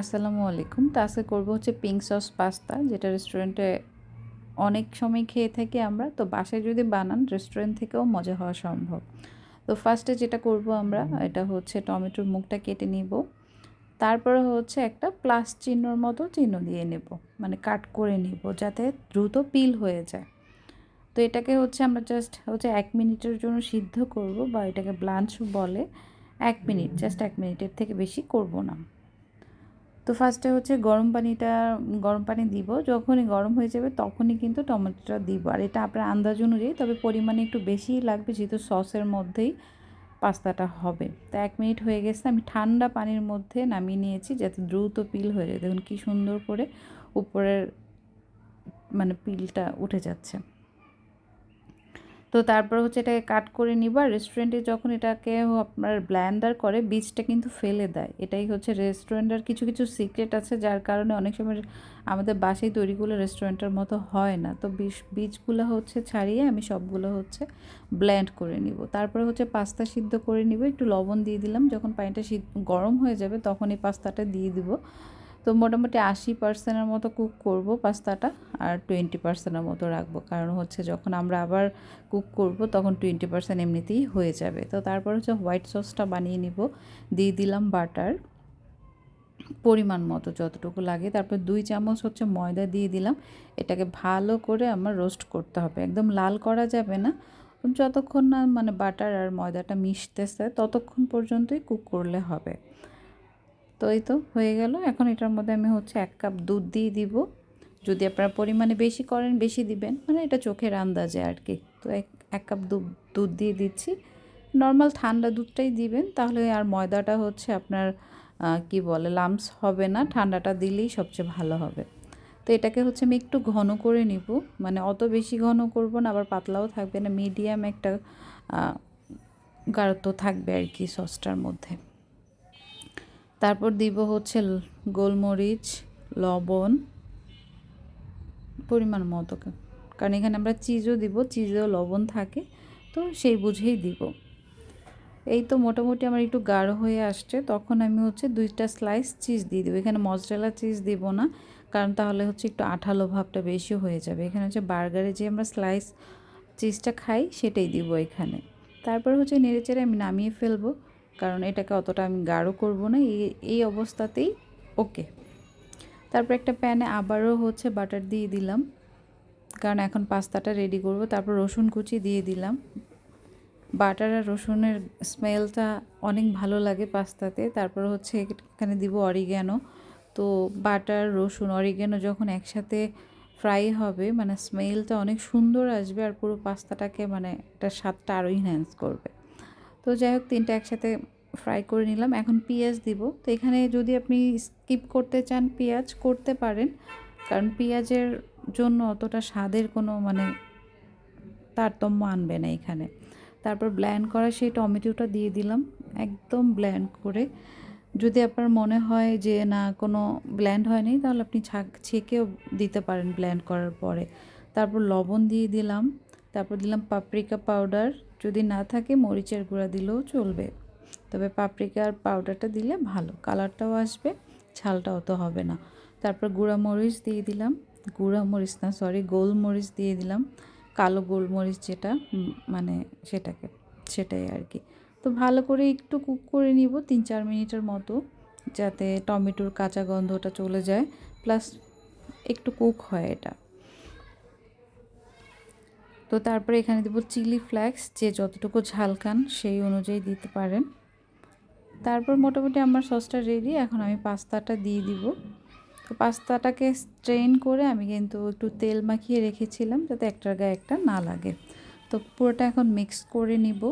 আসসালামু আলাইকুম। তো আজকে করব হচ্ছে পিঙ্ক সস পাস্তা যেটা রেস্টুরেন্টে অনেক সময় খেয়ে থাকি আমরা। তো বাসায় যদি বানান রেস্টুরেন্ট থেকেও মজা হওয়া সম্ভব। তো ফার্স্টে যেটা করব আমরা এটা হচ্ছে টমেটোর মুখটা কেটে নিব। তারপরে হচ্ছে একটা প্লাস চিহ্নর মতো চিহ্ন দিয়ে নেব। মানে কাট করে নিব যাতে দ্রুত পিল হয়ে যায়। তো এটাকে হচ্ছে আমরা জাস্ট হচ্ছে এক মিনিটের জন্য সিদ্ধ করব বা এটাকে ব্লাঞ্চ বলে। এক মিনিট জাস্ট এক মিনিটের থেকে বেশি করব না। তো ফার্স্টে হচ্ছে গরম পানিটা, গরম পানি দিব। যখনই গরম হয়ে যাবে তখনই কিন্তু টমেটোটা দিব। আর এটা আপনার আন্দাজ অনুযায়ী, তবে পরিমাণে একটু বেশিই লাগবে যেহেতু সসের মধ্যেই পাস্তাটা হবে। তো এক মিনিট হয়ে গেছে, আমি ঠান্ডা পানির মধ্যে নামিয়ে নিয়েছি যাতে দ্রুত পিল হয়ে যায়। দেখুন কী সুন্দর করে উপরের মানে পিলটা উঠে যাচ্ছে। তো তারপর হচ্ছে এটাকে কাট করে নিব। রেস্টুরেন্টে যখন এটাকে আপনার ব্ল্যান্ডার করে, বীজটা কিন্তু ফেলে দেয়। এটাই হচ্ছে রেস্টুরেন্টের কিছু কিছু সিক্রেট আছে, যার কারণে অনেক সময় আমাদের বাসায় তৈরিগুলো রেস্টুরেন্টের মতো হয় না। তো বীজ, বীজগুলো হচ্ছে ছাড়িয়ে আমি সবগুলো হচ্ছে ব্ল্যান্ড করে নিব। তারপরে হচ্ছে পাস্তা সিদ্ধ করে নিব। একটু লবণ দিয়ে দিলাম। যখন পানিটা গরম হয়ে যাবে, তখন এই পাস্তাটা দিয়ে দিব। তো মোটামুটি আশি পার্সেন্টের মতো কুক করব পাস্তাটা আর টোয়েন্টি পার্সেন্টের মতো রাখব। কারণ হচ্ছে যখন আমরা আবার কুক করব তখন টোয়েন্টি পার্সেন্ট এমনিতেই হয়ে যাবে। তো তারপর হচ্ছে হোয়াইট সসটা বানিয়ে নিব। দিয়ে দিলাম বাটার পরিমাণ মতো যতটুকু লাগে। তারপর দুই চামচ হচ্ছে ময়দা দিয়ে দিলাম। এটাকে ভালো করে আমার রোস্ট করতে হবে। একদম লাল করা যাবে না। যতক্ষণ না মানে বাটার আর ময়দাটা মিশতেছে ততক্ষণ পর্যন্তই কুক করলে হবে। তো এই তো হয়ে গেল। এখন এটার মধ্যে আমি হচ্ছে এক কাপ দুধ দিয়ে দিব। যদি আপনারা পরিমাণে বেশি করেন, বেশি দিবেন। মানে এটা চোখের আন্দাজে আর কি তো এক এক কাপ দুধ দুধ দিয়ে দিচ্ছি। নর্মাল ঠান্ডা দুধটাই দিবেন। তাহলে আর ময়দাটা হচ্ছে আপনার কি বলে লামস হবে না। ঠান্ডাটা দিলেই সবচেয়ে ভালো হবে। তো এটাকে হচ্ছে আমি একটু ঘন করে নিব। মানে অত বেশি ঘন করব না, আবার পাতলাও থাকবে না। মিডিয়াম একটা গাঢ়ত্ব থাকবে আর কি সসটার মধ্যে। তারপর দিব হচ্ছে গোলমরিচ, লবণ, পরিমাণ মতো কারণ এখানে আমরা চিজও দিব চিজেও লবণ থাকে, তো সেই বুঝেই দিব। এই তো মোটামুটি আমার একটু গাঢ় হয়ে আসছে, তখন আমি হচ্ছে দুইটা স্লাইস চিজ দিয়ে দেবো। এখানে মজরেলা চিজ দিব না, কারণ তাহলে হচ্ছে একটু আঠালো ভাবটা বেশি হয়ে যাবে। এখানে হচ্ছে বার্গারে যে আমরা স্লাইস চিজটা খাই, সেটাই দিব এখানে। তারপর হচ্ছে নেড়েচেড়ে আমি নামিয়ে ফেলব। কারণ এটাকে অতটা আমি গাঢ় করব না, এই এই অবস্থাতেই, ওকে। তারপর একটা প্যানে আবারও হচ্ছে বাটার দিয়ে দিলাম, কারণ এখন পাস্তাটা রেডি করব। তারপর রসুন কুচি দিয়ে দিলাম। বাটার আর রসুনের স্মেলটা অনেক ভালো লাগে পাস্তাতে। তারপর হচ্ছে এখানে দিব অরিগ্যানো তো বাটার, রসুন অরিগ্যানো যখন একসাথে ফ্রাই হবে মানে স্মেলটা অনেক সুন্দর আসবে আর পুরো পাস্তাটাকে মানে একটা স্বাদটা আরও ইনহ্যান্স করবে। তো যাই হোক তিনটা একসাথে ফ্রাই করে নিলাম। এখন পেঁয়াজ দিব। তো এখানে যদি আপনি স্কিপ করতে চান, পেঁয়াজ করতে পারেন। কারণ পেঁয়াজের জন্য অতটা স্বাদের কোনো মানে তারতম্য আনবে না এখানে। তারপর ব্ল্যান্ড করা সেই টমেটোটা দিয়ে দিলাম, একদম ব্ল্যান্ড করে। যদি আপনার মনে হয় যে না, কোনো ব্ল্যান্ড হয়নি, তাহলে আপনি ছাক, ছেঁকেও দিতে পারেন ব্ল্যান্ড করার পরে। তারপর লবণ দিয়ে দিলাম। তারপর দিলাম পাপরিকা পাউডার যদি না থাকে মরিচের গুঁড়া দিলেও চলবে। তবে পাপরিকার পাউডারটা দিলে ভালো, কালারটাও আসবে ঝালটাও তো হবে না। তারপর গুঁড়া মরিচ দিয়ে দিলাম, গুঁড়া মরিচ না সরি গোলমরিচ দিয়ে দিলাম, কালো গোলমরিচ যেটা মানে সেটাকে, সেটাই আর কি। তো ভালো করে একটু কুক করে নিব, তিন চার মিনিটের মতো, যাতে টমেটোর কাঁচা গন্ধটা চলে যায়, প্লাস একটু কুক হয় এটা। তো তারপরে এখানে দেবো চিলি ফ্লেক্স, যে যতটুকু ঝাল খান সেই অনুযায়ী দিতে পারেন। তারপর মোটামুটি আমার সসটা রেডি এখন আমি পাস্তাটা দিয়ে দিব। তো পাস্তাটাকে স্ট্রেন করে আমি কিন্তু একটু তেল মাখিয়ে রেখেছিলাম যাতে একটার গায়ে একটা না লাগে। তো পুরোটা এখন মিক্স করে নিব।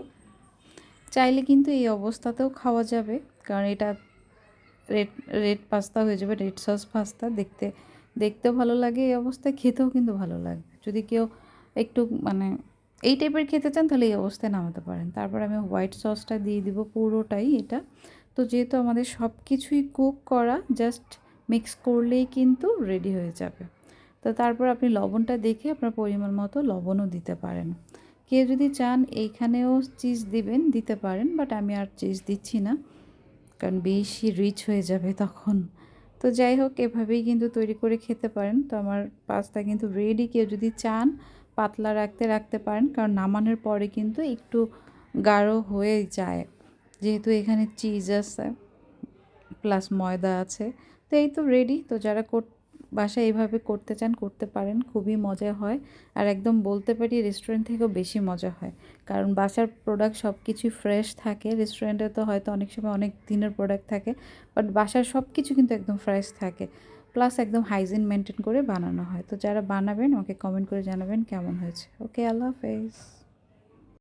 চাইলে কিন্তু এই অবস্থাতেও খাওয়া যাবে, কারণ এটা রেড রেড পাস্তা হয়ে যাবে রেড সস পাস্তা দেখতে, দেখতেও ভালো লাগে এই অবস্থায়, খেতেও কিন্তু ভালো লাগবে যদি কেউ একটু মানে এই টাইপের খেতে চান তাহলে এই অবস্থায় নামাতে পারেন। তারপর আমি হোয়াইট সসটা দিয়ে দিব পুরোটাই এটা। তো যেহেতু আমাদের সব কিছুই কুক করা জাস্ট মিক্স করলেই কিন্তু রেডি হয়ে যাবে। তো তারপর আপনি লবণটা দেখে আপনার পরিমাণ মতো লবণও দিতে পারেন। কেউ যদি চান এইখানেও চিজ দিবেন, দিতে পারেন বাট আমি আর চিজ দিচ্ছি না, কারণ বেশি রিচ হয়ে যাবে তখন। তো যাই হোক, এভাবেই কিন্তু তৈরি করে খেতে পারেন। তো আমার পাস্তা কিন্তু রেডি কেউ যদি চান পাতলা রাখতে রাখতে পারেন। কারণ নামানোর পরে কিন্তু একটু গাঢ় হয়ে যায়। যেহেতু এখানে চিজ আছে, প্লাস ময়দা আছে। তো এই তো রেডি তো যারা কর বাসায় এইভাবে করতে চান, করতে পারেন। খুবই মজা হয়। আর একদম বলতে পারি রেস্টুরেন্ট থেকেও বেশি মজা হয়। কারণ বাসার প্রোডাক্ট সব কিছুই ফ্রেশ থাকে রেস্টুরেন্টে তো হয়তো অনেক সময় অনেক দিনের প্রোডাক্ট থাকে। বাট বাসার সব কিছু কিন্তু একদম ফ্রেশ থাকে। প্লাস একদম হাইজিন মেনটেন করে বানানো হয়। তো যারা বানাবেন, আমাকে কমেন্ট করে জানাবেন কেমন হয়েছে। ওকে আল্লাহ হাফেজ।